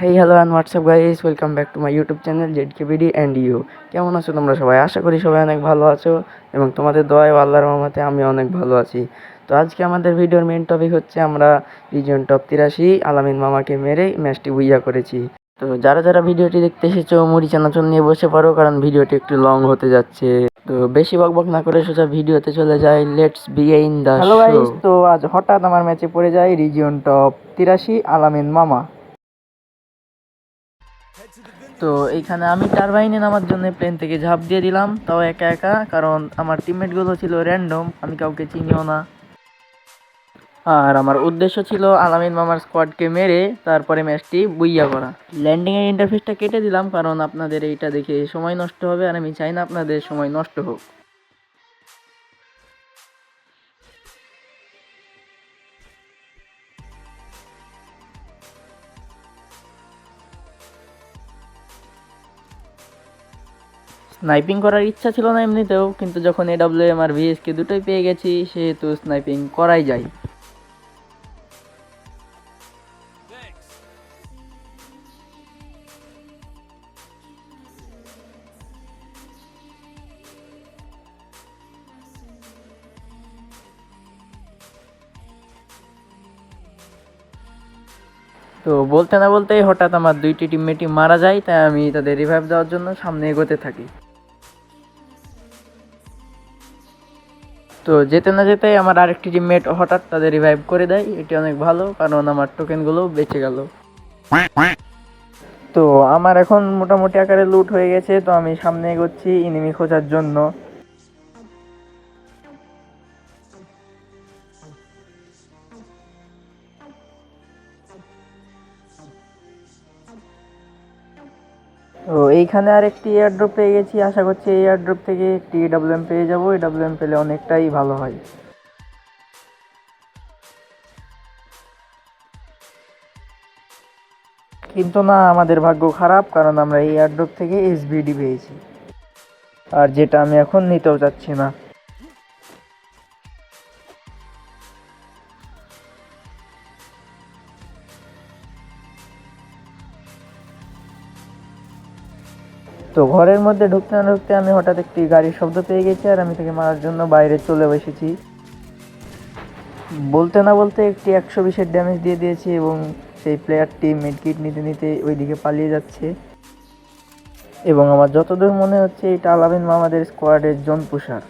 Hey hello and what's up guys welcome back to my YouTube channel Z KBD and you কেমন আছো তোমরা সবাই? আশা করি সবাই অনেক ভালো আছো এবং তোমাদের দোয়ায় আল্লাহর রহমতে আমি অনেক ভালো আছি। তো আজকে আমাদের ভিডিওর মেন টপিক হচ্ছে আমরা রিজন টপ তিরাশি আলামিন মামাকে মেরে ম্যাচটি বুইয়া করেছি। তো যারা যারা ভিডিওটি দেখতে এসেছ মুড়ি চানাচল নিয়ে বসে পারো কারণ ভিডিওটি একটু লং হতে যাচ্ছে। তো বেশি বক বক না করে সোজা ভিডিওতে চলে যাই let's begin the hello guys তো আজ হঠাৎ আমার ম্যাচে পড়ে যায় রিজিয়ন টপ তিরাশি আলামিন মামা। তো এইখানে আমি টারবাইনে নামার জন্য প্লেন থেকে ঝাঁপ দিয়ে দিলাম, তাও একা একা, কারণ আমার টিমমেটগুলো ছিল র্যান্ডম আমি কাউকে চিনিও না। আর আমার উদ্দেশ্য ছিল আলামিন মামার স্কোয়াডকে মেরে তারপরে ম্যাচটি বুইয়া করা। ল্যান্ডিংয়ের ইন্টারফেসটা কেটে দিলাম, কারণ আপনাদের এইটা দেখে সময় নষ্ট হবে, আর আমি চাই না আপনাদের সময় নষ্ট হোক। স্নাইপিং করার ইচ্ছা ছিল না এমনিতেও, কিন্তু যখন এডাব্লিউ এম আর ভিএসকে দুটোই পেয়ে গেছি, সেহেতু স্নাইপিং করাই যায়। তো বলতে না বলতেই হঠাৎ আমার দুইটি টিমমেটই মারা যায়, তাই আমি তাদের রিভাইভ দেওয়ার জন্য সামনে এগোতে থাকি। তো যেতে না যেতেই আমার আরেকটি টিমমেট হঠাৎ তাদের রিভাইভ করে দেয়। এটি অনেক ভালো, কারণ আমার টোকেনগুলো বেঁচে গেল। তো আমার এখন মোটামুটি আকারে লুট হয়ে গেছে, তো আমি সামনে এগোচ্ছি ইনিমি খোঁজার জন্য। তো এইখানে আর একটি এয়ারড্রপ পেয়ে গেছি। আশা করছি এই এয়ারড্রপ থেকে একটি ডাব্লিউএম পেয়ে যাব। এই ডাব্লিউএম পেলে অনেকটাই ভালো হয়। কিন্তু না, আমাদের ভাগ্য খারাপ, কারণ আমরা এই এয়ারড্রপ থেকে এসবিডি পেয়েছি। আর যেটা আমি এখন নিতেও চাচ্ছি না। তো ঘরের মধ্যে ঢুকতে না ঢুকতে আমি হঠাৎ একটি গাড়ির শব্দ পেয়ে গেছি আর আমি তাকে মারার জন্য বাইরে চলে বসেছি বলতে না বলতে একটি একশো বিশের ড্যামেজ দিয়ে দিয়েছি এবং সেই প্লেয়ারটি মেডকিট নিতে নিতে ওইদিকে পালিয়ে যাচ্ছে। এবং আমার যতদূর মনে হচ্ছে এটা আলামিন মামাদের স্কোয়াডের জন পুষার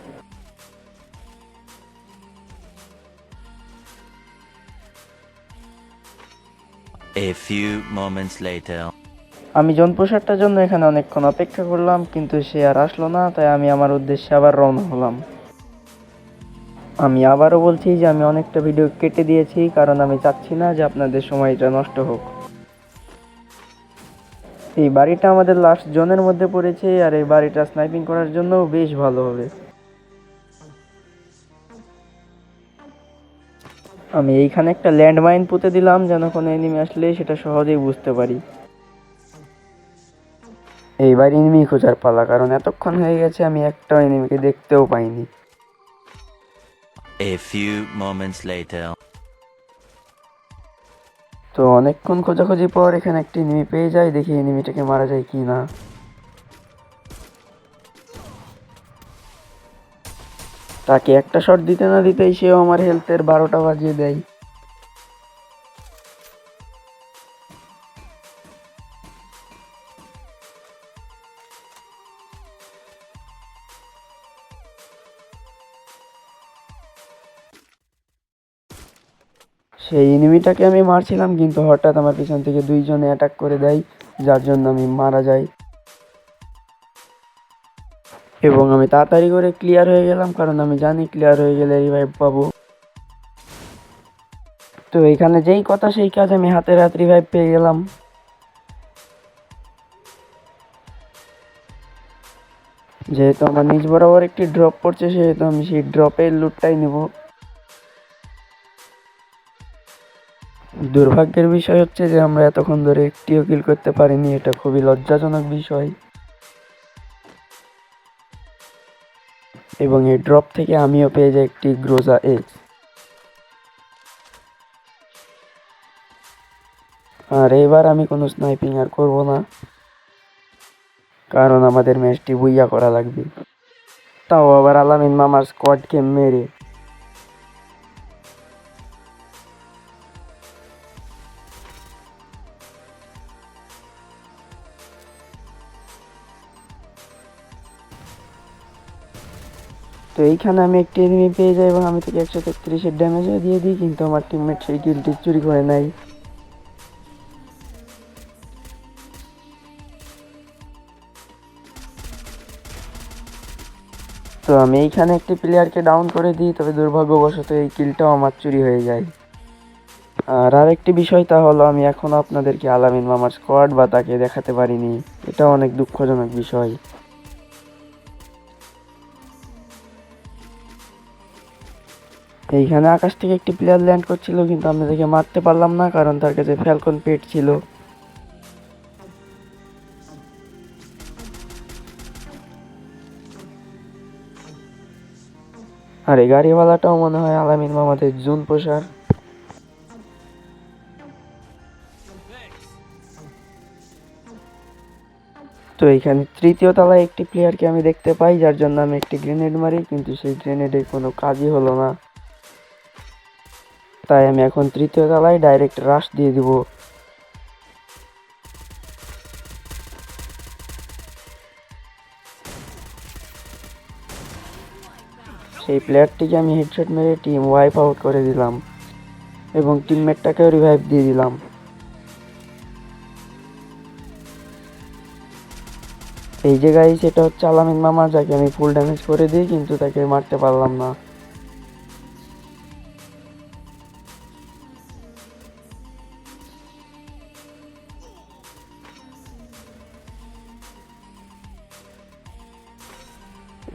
A few moments later. আমি জন পোষারটার জন্য এখানে অনেকক্ষণ অপেক্ষা করলাম, কিন্তু সে আর আসলো না, তাই আমি আমার উদ্দেশ্যে আবার রওনা হলাম। আমি আবারও বলছি যে আমি অনেকটা ভিডিও কেটে দিয়েছি, কারণ আমি চাচ্ছি না যে আপনাদের সময়টা নষ্ট হোক। এই বাড়িটা আমাদের লাস্ট জোনের মধ্যে পড়েছে, আর এই বাড়িটা স্নাইপিং করার জন্য বেশ ভালো হবে। আমি এইখানে একটা ল্যান্ডমাইন পুঁতে দিলাম, যেন কোনো এনিমি আসলে সেটা সহজেই বুঝতে পারি। এইবার এনিমি খোঁজার পালা কারণ এতক্ষণ হয়ে গেছে আমি একটাও এনিমিকে দেখতেও পাইনি। A few moments later. তো অনেকক্ষণ খোঁজাখুঁজি পর এখানে একটি এনিমি পেয়ে যাই দেখি এনিমিটাকে মারা যায় কি না। তাকে একটা শট দিতে না দিতেই সেও আমার হেলথের বারোটা বাজিয়ে দেয়। সেই এনিমিটাকে আমি মারছিলাম, কিন্তু হঠাৎ আমার পিছন থেকে দুইজনে অ্যাটাক করে দেয়, যার জন্য আমি মারা যাই। এবং আমি তাড়াতাড়ি করে ক্লিয়ার হয়ে গেলাম, কারণ আমি জানি ক্লিয়ার হয়ে গেলে রিভাইভ পাবো। তো এখানে যেই কথা, সেই কাজ আমি হাতের হাত রিভাইভ পেয়ে গেলাম। যেহেতু আমার নিজ বরাবর একটি ড্রপ পড়ছে, সেহেতু আমি সেই ড্রপের লুটটাই নেব। দুর্ভাগ্যের বিষয় হচ্ছে যে আমরা এতক্ষণ ধরে একটিও কিল করতে পারিনি, এটা খুবই লজ্জাজনক বিষয়। এবং এই ড্রপ থেকে আমিও পেয়ে যাই একটি গ্রোজা এক্স আর এবার আমি কোনো স্নাইপিং আর করব না, কারণ আমাদের ম্যাচটি বুইয়া করা লাগবে। তাও আবার আলামিন মামার স্কোয়াডকে মেরে তো এইখানে আমি একটি এনিমি পেয়ে যাই এবং আমি তাকে একশো তেত্রিশের ড্যামেজও দিয়ে দিই, কিন্তু আমার টিমমেট সেই কিলটি চুরি করে নেয়। তো আমি এইখানে একটি প্লেয়ারকে ডাউন করে দিই, তবে দুর্ভাগ্যবশত এই কিলটাও আমার চুরি হয়ে যায়। আর আরেকটি বিষয় তা হলো, আমি এখনও আপনাদেরকে আলামিন মামার স্কোয়াড বা তাকে দেখাতে পারিনি। এটা অনেক দুঃখজনক বিষয়। এইখানে আকাশ থেকে একটি প্লেয়ার ল্যান্ড করছিল, কিন্তু আমি তাকে মারতে পারলাম না, কারণ তার কাছে ফ্যালকন পেট ছিল। আর এই গাড়িওয়ালাটাও মনে হয় আলামিন মামাদের জুন পোষার। তো এইখানে তৃতীয় তলায় একটি প্লেয়ারকে আমি দেখতে পাই, যার জন্য আমি একটি গ্রেনেড মারি, কিন্তু সেই গ্রেনেডের কোনো কাজই হলো না। তাই আমি এখন তৃতীয় তলায় ডাইরেক্ট রাশ দিয়ে দিব। সেই প্লেয়ারটিকে আমি হেডশট মেরে টিম ওয়াইপ আউট করে দিলাম এবং টিমমেটটাকেও রিভাইভ দিয়ে দিলাম। এই জায়গায় সেটা হচ্ছে আলামিন মামা, যাকে আমি ফুল ড্যামেজ করে দিই, কিন্তু তাকে মারতে পারলাম না।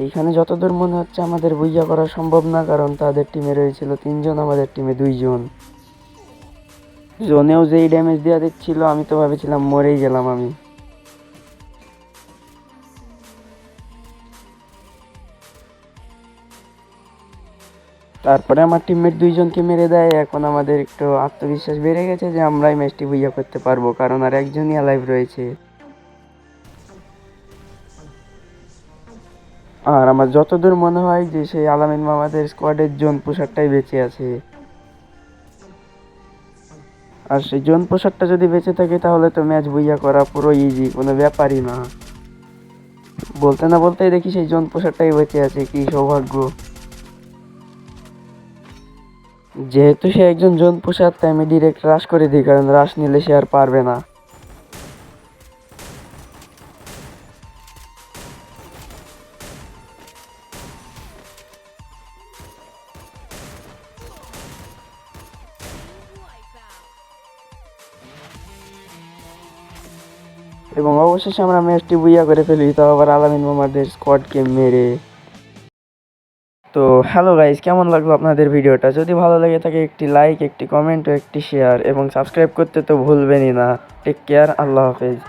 এইখানে যতদূর মনে হচ্ছে আমাদের বুঝা করা সম্ভব না, কারণ তাদের টিমে রয়েছিল তিনজন, আমাদের টিমে দুইজন। জোনেও যেই ড্যামেজ দেওয়া দিচ্ছিল আমি তো ভেবেছিলাম মরেই গেলাম আমি। তারপরে আমার টিমমেট দুইজনকে মেরে দেয়। এখন আমাদের একটু আত্মবিশ্বাস বেড়ে গেছে যে আমরাই ম্যাচটি বুঝা করতে পারব, কারণ আর একজনই লাইভ রয়েছে। আর আমার যতদূর মনে হয় যে সেই আলামিন মামাদের স্কোয়াডের জোন পোশাকটাই বেঁচে আছে। আর সেই জোন পোশাকটা যদি বেঁচে থাকে, তাহলে তো ম্যাচ বইয়া করা পুরো ইজি কোনো ব্যাপারই না। বলতে না বলতেই দেখি সেই জোন পোশাকটাই বেঁচে আছে, কি সৌভাগ্য। যেহেতু সে একজন জোন পোশাক, তাই আমি ডিরেক্ট রাশ করে দিই, কারণ রাশ নিলে সে আর পারবে না। এবং অবশেষে আমরা ম্যাচটি বুইয়া করে ফেলি, তো আবার আলামিন মামাদের স্কোয়াডকে মেরে। তো হ্যালো গাইজ কেমন লাগল আপনাদের ভিডিওটা? যদি ভালো লাগে থাকে, একটি লাইক একটি কমেন্ট ও একটি শেয়ার এবং সাবস্ক্রাইব করতে তো ভুলবেনই না। টেক কেয়ার আল্লাহ হাফেজ।